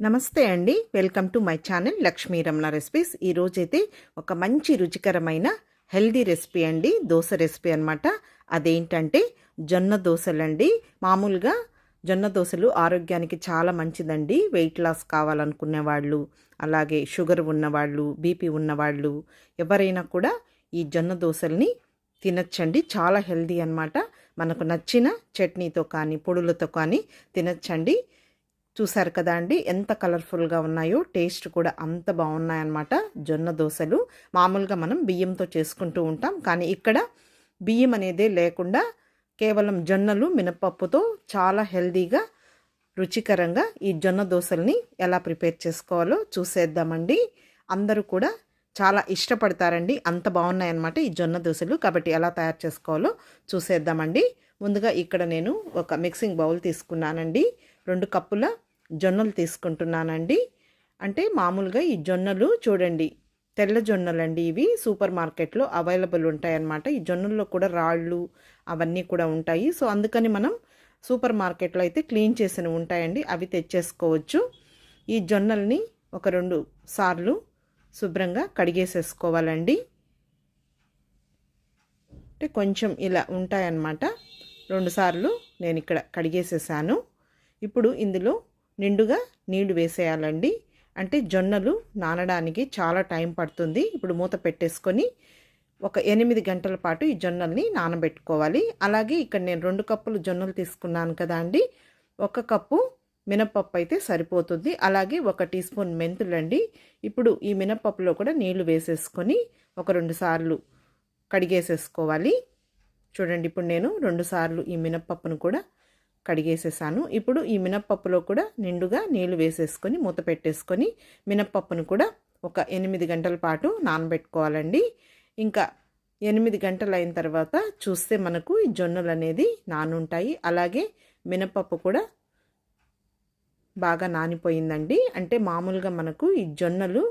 నమస్తే అండి. Welcome to my channel Lakshmi Ramana recipes. ఈరోజైతే ఒక మంచి రుచికరమైన హెల్దీ రెసిపీ అండి. దోశ రెసిపీ అనమాట అదేంటంటే జొన్న దోశలండి. మామూలుగా జొన్న దోశలు ఆరోగ్యానికి చాలా మంచిదండి. వెయిట్ లాస్ కావాలనుకునే వాళ్ళు అలాగే షుగర్ ఉన్నవాళ్ళు బీపీ ఉన్నవాళ్ళు ఎవరైనా కూడా ఈ జొన్న దోశల్ని తినచ్చండి. చాలా హెల్దీ అన్నమాట. మనకు నచ్చిన చట్నీతో కానీ పొడులతో కానీ తినచ్చండి. చూసారు కదా అండి? ఎంత కలర్ఫుల్గా ఉన్నాయో టేస్ట్ కూడా అంత బాగున్నాయన్నమాట జొన్న దోశలు. మామూలుగా మనం బియ్యంతో చేసుకుంటూ ఉంటాం. కానీ ఇక్కడ బియ్యం అనేదే లేకుండా కేవలం జొన్నలు మినపప్పుతో చాలా హెల్దీగా రుచికరంగా ఈ జొన్న దోశల్ని ఎలా ప్రిపేర్ చేసుకోవాలో చూసేద్దామండి. అందరూ కూడా చాలా ఇష్టపడతారండి. అంత బాగున్నాయన్నమాట ఈ జొన్న దోశలు. కాబట్టి ఎలా తయారు చేసుకోవాలో చూసేద్దామండి. ముందుగా ఇక్కడ నేను ఒక మిక్సింగ్ బౌల్ తీసుకున్నానండి. రెండు కప్పుల జొన్నలు తీసుకుంటున్నానండి. అంటే మామూలుగా ఈ జొన్నలు చూడండి తెల్ల జొన్నలు అండి ఇవి. సూపర్ మార్కెట్లో అవైలబుల్ ఉంటాయన్నమాట. ఈ జొన్నల్లో కూడా రాళ్ళు అవన్నీ కూడా ఉంటాయి. సో అందుకని మనం సూపర్ మార్కెట్లో అయితే క్లీన్ చేసినవి ఉంటాయండి. అవి తెచ్చేసుకోవచ్చు. ఈ జొన్నల్ని ఒక రెండు సార్లు శుభ్రంగా కడిగేసేసుకోవాలండి. అంటే కొంచెం ఇలా ఉంటాయన్నమాట. రెండుసార్లు నేను ఇక్కడ కడిగేసేసాను. ఇప్పుడు ఇందులో నిండుగా నీళ్ళు వేసేయాలండి. అంటే జొన్నలు నానడానికి చాలా టైం పడుతుంది. ఇప్పుడు మూత పెట్టేసుకొని ఒక ఎనిమిది గంటల పాటు ఈ జొన్నల్ని నానబెట్టుకోవాలి. అలాగే ఇక్కడ నేను రెండు కప్పులు జొన్నలు తీసుకున్నాను కదా అండి. ఒక కప్పు మినపప్పు అయితే సరిపోతుంది. అలాగే ఒక టీ స్పూన్ మెంతులండి ఇప్పుడు ఈ మినపప్పులో కూడా నీళ్ళు వేసేసుకొని ఒక రెండు సార్లు కడిగేసేసుకోవాలి. చూడండి ఇప్పుడు నేను రెండుసార్లు ఈ మినప్పప్పును కూడా కడిగేసేసాను. ఇప్పుడు ఈ మినప్పప్పులో కూడా నిండుగా నీళ్ళు వేసేసుకొని మూత పెట్టేసుకొని మినప్పప్పును కూడా ఒక ఎనిమిది గంటల పాటు నానబెట్టుకోవాలండి. ఇంకా ఎనిమిది గంటలు అయిన తర్వాత చూస్తే మనకు ఈ జొన్నలు అనేది నానుంటాయి. అలాగే మినపప్పు కూడా బాగా నానిపోయిందండి. అంటే మామూలుగా మనకు ఈ జొన్నలు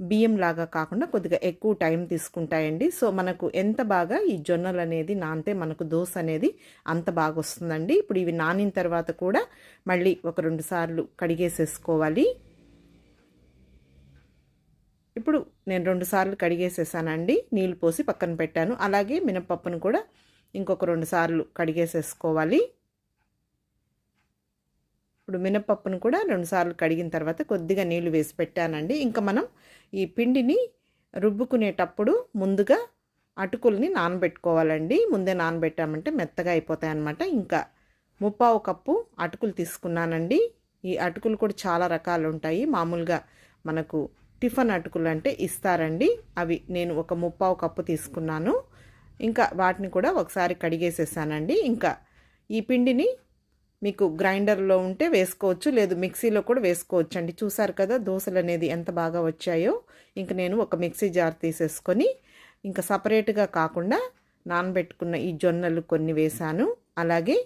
బియ్యం లాగా కాకుండా కొద్దిగా ఎక్కువ టైం తీసుకుంటాయండి. సో మనకు ఎంత బాగా ఈ జొన్నలు అనేది నానితే మనకు దోశ అనేది అంత బాగా వస్తుందండి. ఇప్పుడు ఇవి నానిన తర్వాత కూడా మళ్ళీ ఒక రెండు సార్లు కడిగేసేసుకోవాలి. ఇప్పుడు నేను రెండు సార్లు కడిగేసేసానండి. నీళ్ళు పోసి పక్కన పెట్టాను. అలాగే మినపప్పును కూడా ఇంకొక రెండు సార్లు కడిగేసేసుకోవాలి. ఇప్పుడు మినపప్పును కూడా రెండుసార్లు కడిగిన తర్వాత కొద్దిగా నీళ్ళు వేసి పెట్టానండి. ఇంకా మనం ఈ పిండిని రుబ్బుకునేటప్పుడు ముందుగా అటుకుల్ని నానబెట్టుకోవాలండి. ముందే నానబెట్టామంటే మెత్తగా అయిపోతాయి అన్నమాట ఇంకా ముప్పావు కప్పు అటుకులు తీసుకున్నానండి. ఈ అటుకులు కూడా చాలా రకాలు ఉంటాయి. మామూలుగా మనకు టిఫిన్ అటుకులు అంటే ఇస్తారండి. అవి నేను ఒక ముప్పావు కప్పు తీసుకున్నాను. ఇంకా వాటిని కూడా ఒకసారి కడిగేసేసానండి. ఇంకా ఈ పిండిని మీకు గ్రైండర్లో ఉంటే వేసుకోవచ్చు లేదు మిక్సీలో కూడా వేసుకోవచ్చు అండి చూసారు కదా దోశలు అనేది ఎంత బాగా వచ్చాయో. ఇంక నేను ఒక మిక్సీ జార్ తీసేసుకొని ఇంకా సపరేట్గా కాకుండా నానబెట్టుకున్న ఈ జొన్నలు కొన్ని వేసాను. అలాగే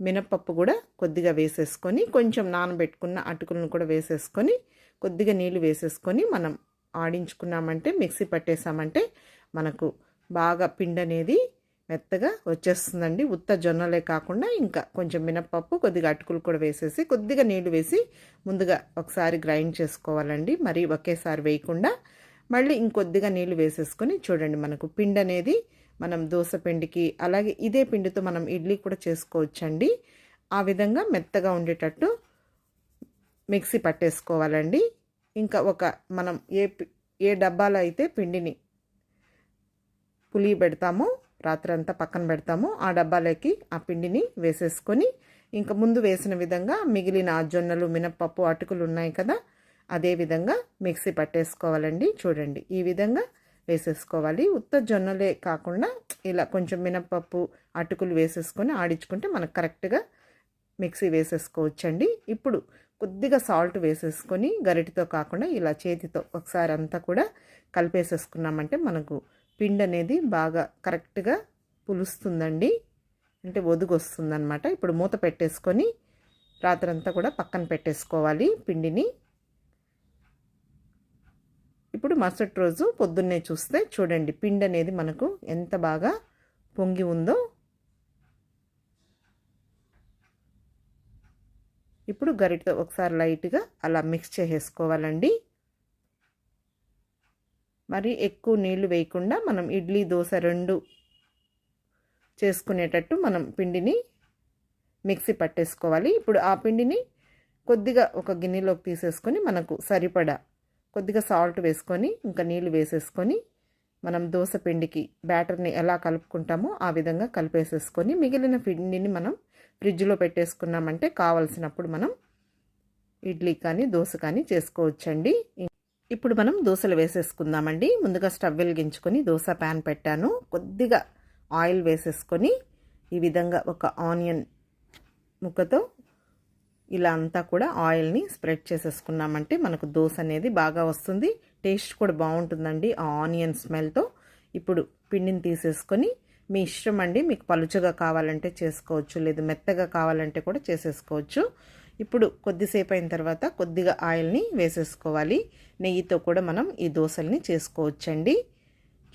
మినపప్పు కూడా కొద్దిగా వేసేసుకొని కొంచెం నానబెట్టుకున్న అటుకులను కూడా వేసేసుకొని కొద్దిగా నీళ్ళు వేసేసుకొని మనం ఆడించుకున్నామంటే మిక్సీ పట్టేసామంటే మనకు బాగా పిండి అనేది మెత్తగా వచ్చేస్తుందండి. ఉత్త జొన్నలే కాకుండా ఇంకా కొంచెం మినప్పప్పు కొద్దిగా అటుకులు కూడా వేసేసి కొద్దిగా నీళ్ళు వేసి ముందుగా ఒకసారి గ్రైండ్ చేసుకోవాలండి. మరి ఒకేసారి వేయకుండా మళ్ళీ ఇంకొద్దిగా నీళ్ళు వేసేసుకొని చూడండి మనకు పిండి అనేది మనం దోశ పిండికి అలాగే ఇదే పిండితో మనం ఇడ్లీ కూడా చేసుకోవచ్చండి. ఆ విధంగా మెత్తగా ఉండేటట్టు మిక్సీ పట్టేసుకోవాలండి. ఇంకా ఒక మనం ఏ ఏ డబ్బాలో అయితే పిండిని పులి పెడతామో రాత్రంతా పక్కన పెడతాము. ఆ డబ్బాలోకి ఆ పిండిని వేసేసుకొని ఇంకా ముందు వేసిన విధంగా మిగిలిన జొన్నలు మినప్పప్పు అటుకులు ఉన్నాయి కదా అదే విధంగా మిక్సీ పట్టేసుకోవాలండి. చూడండి ఈ విధంగా వేసేసుకోవాలి. ఉత్త జొన్నలే కాకుండా ఇలా కొంచెం మినప్పప్పు అటుకులు వేసేసుకొని ఆడించుకుంటే మనకు కరెక్ట్గా మిక్సీ వేసేసుకోవచ్చండి. ఇప్పుడు కొద్దిగా సాల్ట్ వేసేసుకొని గరిటితో కాకుండా ఇలా చేతితో ఒకసారి అంతా కూడా కలిపేసేసుకున్నామంటే మనకు పిండి అనేది బాగా కరెక్ట్గా పులుస్తుందండి. అంటే ఒదుగు వస్తుందన్నమాట ఇప్పుడు మూత పెట్టేసుకొని రాత్రంతా కూడా పక్కన పెట్టేసుకోవాలి పిండిని. ఇప్పుడు మరుసటి రోజు పొద్దున్నే చూస్తే చూడండి పిండి అనేది మనకు ఎంత బాగా పొంగి ఉందో. ఇప్పుడు గరిటతో ఒకసారి లైట్గా అలా మిక్స్ చేసేసుకోవాలండి. మరి ఎక్కువ నీళ్ళు వేయకుండా మనం ఇడ్లీ దోశ రెండు చేసుకునేటట్టు మనం పిండిని మిక్సీ పట్టేసుకోవాలి. ఇప్పుడు ఆ పిండిని కొద్దిగా ఒక గిన్నెలోకి తీసేసుకొని మనకు సరిపడా కొద్దిగా సాల్ట్ వేసుకొని ఇంకా నీళ్ళు వేసేసుకొని మనం దోశ పిండికి బ్యాటర్ని ఎలా కలుపుకుంటామో ఆ విధంగా కలిపేసేసుకొని మిగిలిన పిండిని మనం ఫ్రిడ్జ్లో పెట్టేసుకున్నామంటే కావలసినప్పుడు మనం ఇడ్లీ కానీ దోశ కానీ చేసుకోవచ్చండి. ఇప్పుడు మనం దోశలు వేసేసుకుందామండి. ముందుగా స్టవ్ వెలిగించుకొని దోశ ప్యాన్ పెట్టాను. కొద్దిగా ఆయిల్ వేసేసుకొని ఈ విధంగా ఒక ఆనియన్ ముక్కతో ఇలా అంతా కూడా ఆయిల్ని స్ప్రెడ్ చేసేసుకున్నామంటే మనకు దోశ అనేది బాగా వస్తుంది. టేస్ట్ కూడా బాగుంటుందండి ఆ ఆనియన్ స్మెల్తో. ఇప్పుడు పిండిని తీసేసుకొని మీ ఇష్టం అండి మీకు పలుచగా కావాలంటే చేసుకోవచ్చు లేదు మెత్తగా కావాలంటే కూడా చేసేసుకోవచ్చు. ఇప్పుడు కొద్దిసేపు అయిన తర్వాత కొద్దిగా ఆయిల్ని వేసేసుకోవాలి. నెయ్యితో కూడా మనం ఈ దోశల్ని చేసుకోవచ్చండి.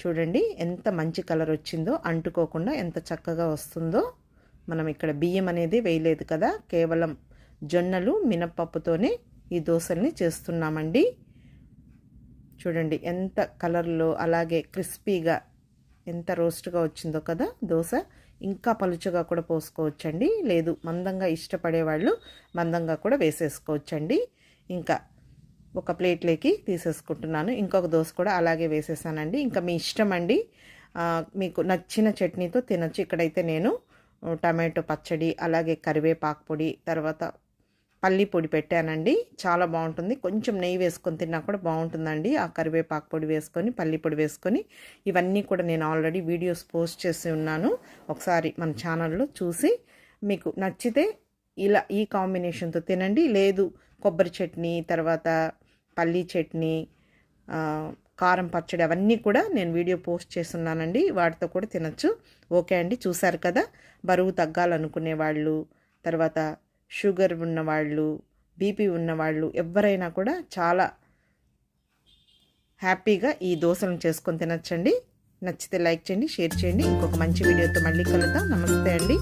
చూడండి ఎంత మంచి కలర్ వచ్చిందో అంటుకోకుండా ఎంత చక్కగా వస్తుందో. మనం ఇక్కడ బియ్యం అనేది వేయలేదు కదా కేవలం జొన్నలు మినప్పప్పుతోనే ఈ దోశల్ని చేస్తున్నామండి. చూడండి ఎంత కలర్లో అలాగే క్రిస్పీగా ఎంత రోస్ట్గా వచ్చిందో కదా దోశ. ఇంకా పలుచగా కూడా పోసుకోవచ్చండి. లేదు మందంగా ఇష్టపడే వాళ్ళు మందంగా కూడా వేసేసుకోవచ్చండి. ఇంకా ఒక ప్లేట్లోకి తీసేసుకుంటున్నాను. ఇంకొక దోశ కూడా అలాగే వేసేసానండి. ఇంకా మీ ఇష్టం అండి మీకు నచ్చిన చట్నీతో తినచ్చు. ఇక్కడైతే నేను టమాటో పచ్చడి అలాగే కరివేపాకు పొడి తర్వాత పల్లి పొడి పెట్టానండి. చాలా బాగుంటుంది. కొంచెం నెయ్యి వేసుకొని తిన్నా కూడా బాగుంటుందండి. ఆ కరివేపాకు పొడి వేసుకొని పల్లి పొడి వేసుకొని ఇవన్నీ కూడా నేను ఆల్రెడీ వీడియోస్ పోస్ట్ చేసి ఉన్నాను. ఒకసారి మన ఛానల్లో చూసి మీకు నచ్చితే ఇలా ఈ కాంబినేషన్తో తినండి. లేదు కొబ్బరి చట్నీ తర్వాత పల్లీ చట్నీ కారం పచ్చడి అవన్నీ కూడా నేను వీడియో పోస్ట్ చేస్తున్నానండి వాటితో కూడా తినచ్చు. ఓకే అండి. చూశారు కదా? బరువు తగ్గాలనుకునే వాళ్ళు తర్వాత షుగర్ ఉన్నవాళ్ళు బీపీ ఉన్నవాళ్ళు ఎవరైనా కూడా చాలా హ్యాపీగా ఈ దోశలను చేసుకొని తినచ్చండి. నచ్చితే లైక్ చేయండి షేర్ చేయండి. ఇంకొక మంచి వీడియోతో మళ్ళీ కలుద్దాం. నమస్తే అండి.